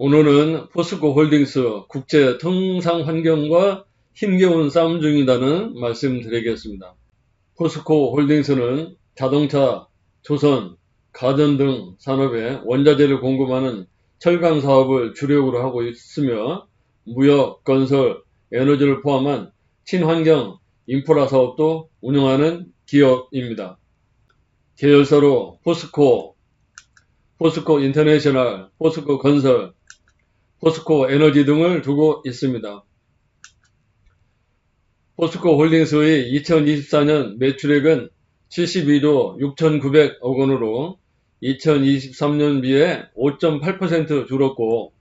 오늘은 포스코 홀딩스 국제 통상 환경과 힘겨운 싸움 중이다는 말씀 드리겠습니다. 포스코 홀딩스는 자동차, 조선, 가전 등 산업에 원자재를 공급하는 철강 사업을 주력으로 하고 있으며 무역, 건설, 에너지를 포함한 친환경 인프라 사업도 운영하는 기업입니다. 계열사로 포스코, 포스코 인터내셔널, 포스코 건설, 포스코 에너지 등을 두고 있습니다. 포스코 홀딩스의 2024년 매출액은 72조 6,900억 원으로 2023년 비해 5.8% 줄었고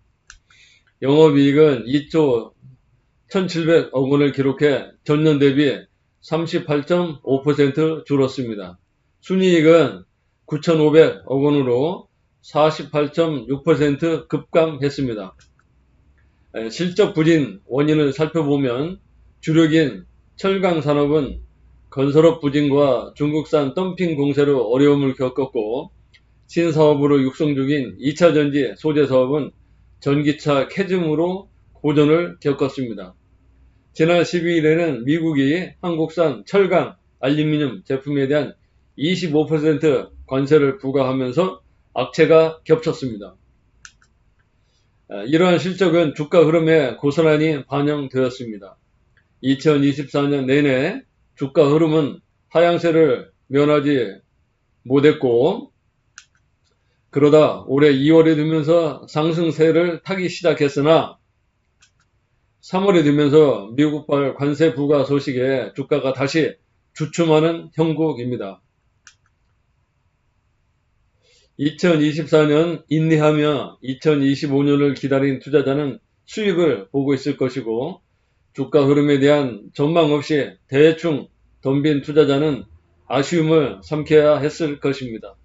영업이익은 2조 1,700억 원을 기록해 전년 대비 38.5% 줄었습니다. 순이익은 9,500억 원으로 48.6% 급감했습니다. 에, 실적 부진 원인을 살펴보면 주력인 철강 산업은 건설업 부진과 중국산 덤핑 공세로 어려움을 겪었고 신사업으로 육성 중인 2차 전지 소재 사업은 전기차 캐즘으로 고전을 겪었습니다. 지난 12일에는 미국이 한국산 철강, 알루미늄 제품에 대한 25% 관세를 부과하면서 악재가 겹쳤습니다. 아, 이러한 실적은 주가 흐름에 고스란히 반영되었습니다. 2024년 내내 주가 흐름은 하향세를 면하지 못했고 그러다 올해 2월에 되면서 상승세를 타기 시작했으나 3월에 되면서 미국발 관세 부과 소식에 주가가 다시 주춤하는 형국입니다. 2024년 인내하며 2025년을 기다린 투자자는 수익을 보고 있을 것이고 주가 흐름에 대한 전망 없이 대충 덤빈 투자자는 아쉬움을 삼켜야 했을 것입니다.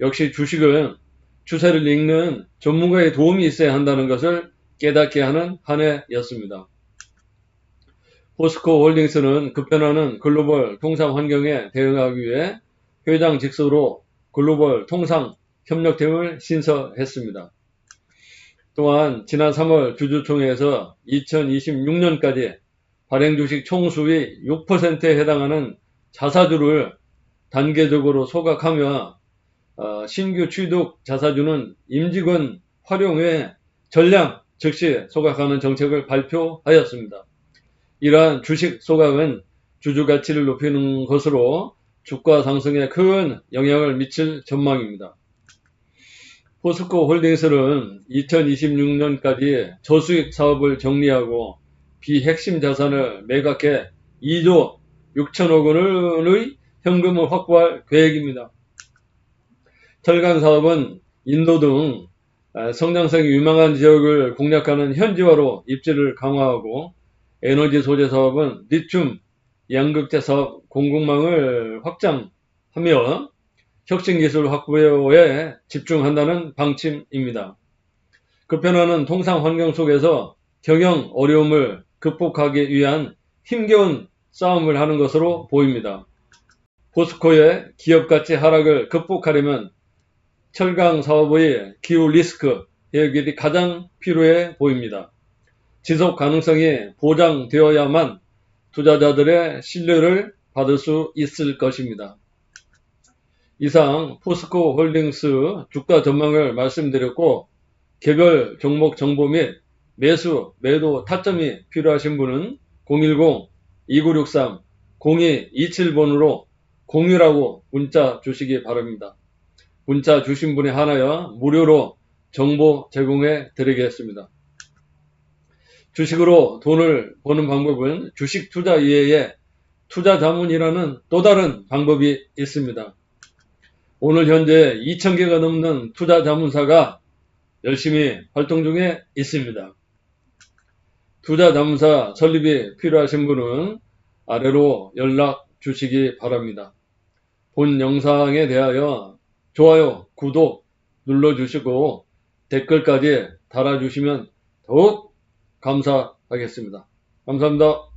역시 주식은 추세를 읽는 전문가의 도움이 있어야 한다는 것을 깨닫게 하는 한 해였습니다. 포스코 홀딩스는 급변하는 글로벌 통상 환경에 대응하기 위해 회장 직서로 글로벌 통상 협력팀을 신설했습니다. 또한 지난 3월 주주총회에서 2026년까지 발행 주식 총수의 6%에 해당하는 자사주를 단계적으로 소각하며 어, 신규 취득 자사주는 임직원 활용 외 전량 즉시 소각하는 정책을 발표하였습니다. 이러한 주식 소각은 주주 가치를 높이는 것으로 주가 상승에 큰 영향을 미칠 전망입니다. 포스코 홀딩스는 2026년까지 저수익 사업을 정리하고 비핵심 자산을 매각해 2조 6천억 원의 현금을 확보할 계획입니다. 철강 사업은 인도 등 성장성이 유망한 지역을 공략하는 현지화로 입지를 강화하고 에너지 소재 사업은 리튬, 양극재 사업 공급망을 확장하며 혁신기술 확보에 집중한다는 방침입니다. 급변하는 통상 환경 속에서 경영 어려움을 극복하기 위한 힘겨운 싸움을 하는 것으로 보입니다. 포스코의 기업 가치 하락을 극복하려면 철강 사업의 기후 리스크 해결이 가장 필요해 보입니다. 지속 가능성이 보장되어야만 투자자들의 신뢰를 받을 수 있을 것입니다. 이상 포스코 홀딩스 주가 전망을 말씀드렸고 개별 종목 정보 및 매수, 매도 타점이 필요하신 분은 010-2963-0227번으로 공유라고 문자 주시기 바랍니다. 문자 주신 분에 한하여 무료로 정보 제공해 드리겠습니다. 주식으로 돈을 버는 방법은 주식 투자 이외에 투자 자문이라는 또 다른 방법이 있습니다. 오늘 현재 2,000개가 넘는 투자 자문사가 열심히 활동 중에 있습니다. 투자 자문사 설립이 필요하신 분은 아래로 연락 주시기 바랍니다. 본 영상에 대하여 좋아요, 구독 눌러주시고 댓글까지 달아주시면 더욱 감사하겠습니다. 감사합니다.